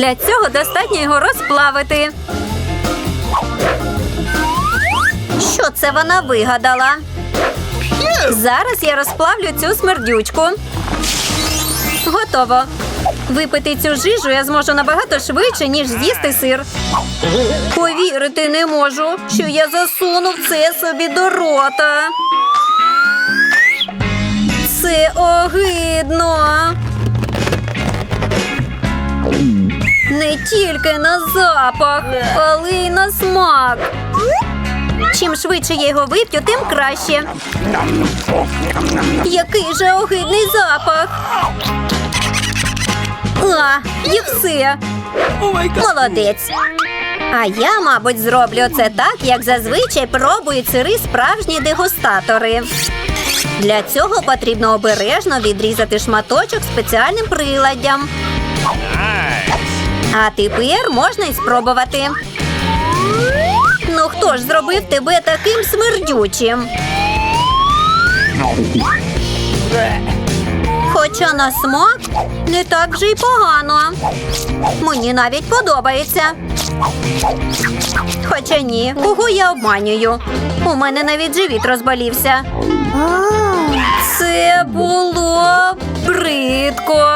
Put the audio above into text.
Для цього достатньо його розплавити. Що це вона вигадала? Зараз я розплавлю цю смердючку. Готово. Випити цю жижу я зможу набагато швидше, ніж з'їсти сир. Повірити не можу, що я засунув це собі до рота. Це огидно. Не тільки на запах, але й на смак. Чим швидше я його вип'ю, тим краще. Який же огидний запах. А, і все. Молодець. А я, мабуть, зроблю це так, як зазвичай пробують сири справжні дегустатори. Для цього потрібно обережно відрізати шматочок спеціальним приладдям. А тепер можна й спробувати. Ну хто ж зробив тебе таким смердючим? Хоча на смак не так же й погано. Мені навіть подобається. Хоча ні, кого я обманюю. У мене навіть живіт розболівся. Це було бридко.